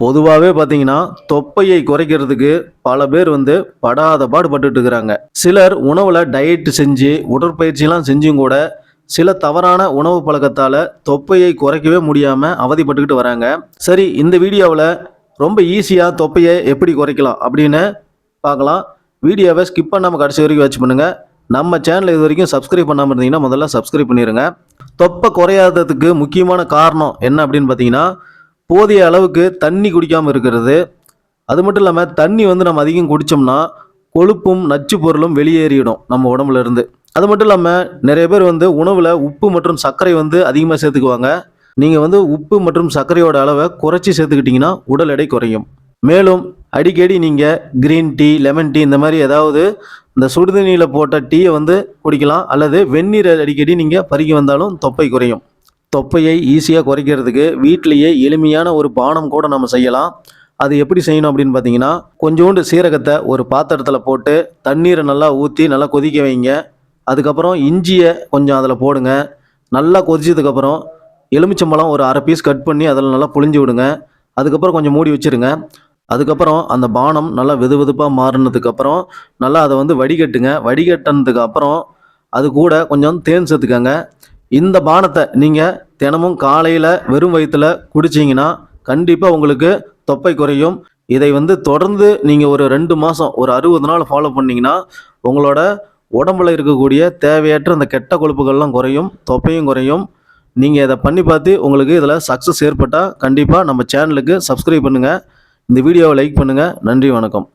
பொதுவாகவே பார்த்தீங்கன்னா தொப்பையை குறைக்கிறதுக்கு பல பேர் வந்து படாத பாடுபட்டு இருக்கிறாங்க சிலர் உணவில் டயட் செஞ்சு உடற்பயிற்சிலாம் செஞ்சும் கூட சில தவறான உணவு பழக்கத்தால் தொப்பையை குறைக்கவே முடியாமல் அவதிப்பட்டுக்கிட்டு வராங்க. சரி இந்த வீடியோவில் ரொம்ப ஈஸியாக தொப்பையை எப்படி குறைக்கலாம் அப்படின்னு பார்க்கலாம் வீடியோவை ஸ்கிப் பண்ணாமல் கடைசி வரைக்கும் வச்சு பண்ணுங்கள் நம்ம சேனல் இது வரைக்கும் சப்ஸ்கிரைப் பண்ணாமல் இருந்தீங்கன்னா முதல்ல சப்ஸ்கிரைப் பண்ணிடுங்க தொப்பை குறையாததுக்கு முக்கியமான காரணம் என்ன அப்படின்னு பார்த்தீங்கன்னா போதிய அளவுக்கு தண்ணி குடிக்காமல் இருக்கிறது. அது மட்டும் இல்லாமல் தண்ணி வந்து நம்ம அதிகம் குடித்தோம்னா கொழுப்பும் நச்சு பொருளும் வெளியேறிடும் நம்ம உடம்புல இருந்து. அது மட்டும் இல்லாமல் நிறைய பேர் வந்து உணவில் உப்பு மற்றும் சர்க்கரை வந்து அதிகமாக சேர்த்துக்குவாங்க. நீங்கள் வந்து உப்பு மற்றும் சர்க்கரையோட அளவை குறைச்சி சேர்த்துக்கிட்டிங்கன்னா உடல் எடை குறையும். மேலும் அடிக்கடி நீங்கள் க்ரீன் டீ லெமன் டீ இந்த மாதிரி ஏதாவது இந்த சுடுதண்ணியில் போட்ட டீயை வந்து குடிக்கலாம். அல்லது வெந்நீரை அடிக்கடி நீங்கள் பருகி வந்தாலும் தொப்பை குறையும். தொப்பையை ஈஸியாக குறைக்கிறதுக்கு வீட்டிலேயே எளிமையான ஒரு பானம் கூட நம்ம செய்யலாம். அது எப்படி செய்யணும் அப்படின்னு பார்த்தீங்கன்னா கொஞ்சோண்டு சீரகத்தை ஒரு பாத்திரத்தில் போட்டு தண்ணீரை நல்லா ஊற்றி நல்லா கொதிக்க வைங்க. அதுக்கப்புறம் இஞ்சியை கொஞ்சம் அதில் போடுங்க. நல்லா கொதிச்சதுக்கப்புறம் எலுமிச்சம்பழம் ஒரு அரை பீஸ் கட் பண்ணி அதில் நல்லா புழிஞ்சு விடுங்க. அதுக்கப்புறம் கொஞ்சம் மூடி வச்சிருங்க. அதுக்கப்புறம் அந்த பானம் நல்லா வெது வெதுப்பாக மாறினதுக்கப்புறம் நல்லா அதை வந்து வடிகட்டுங்க. வடிகட்டினதுக்கு அப்புறம் அது கூட கொஞ்சம் தேன் சேர்த்துக்கங்க. இந்த பானத்தை நீங்கள் தினமும் காலையில் வெறும் வயிற்றுல குடிச்சிங்கன்னா கண்டிப்பாக உங்களுக்கு தொப்பை குறையும். இதை வந்து தொடர்ந்து நீங்கள் ஒரு ரெண்டு மாதம் ஒரு அறுபது நாள் ஃபாலோ பண்ணிங்கன்னா உங்களோட உடம்புல இருக்கக்கூடிய தேவையற்ற அந்த கெட்ட கொழுப்புகள்லாம் குறையும் தொப்பையும் குறையும். நீங்கள் இதை பண்ணி பார்த்து உங்களுக்கு இதில் சக்ஸஸ் ஏற்பட்டால் கண்டிப்பாக நம்ம சேனலுக்கு சப்ஸ்கிரைப் பண்ணுங்கள் இந்த வீடியோவை லைக் பண்ணுங்கள் நன்றி வணக்கம்.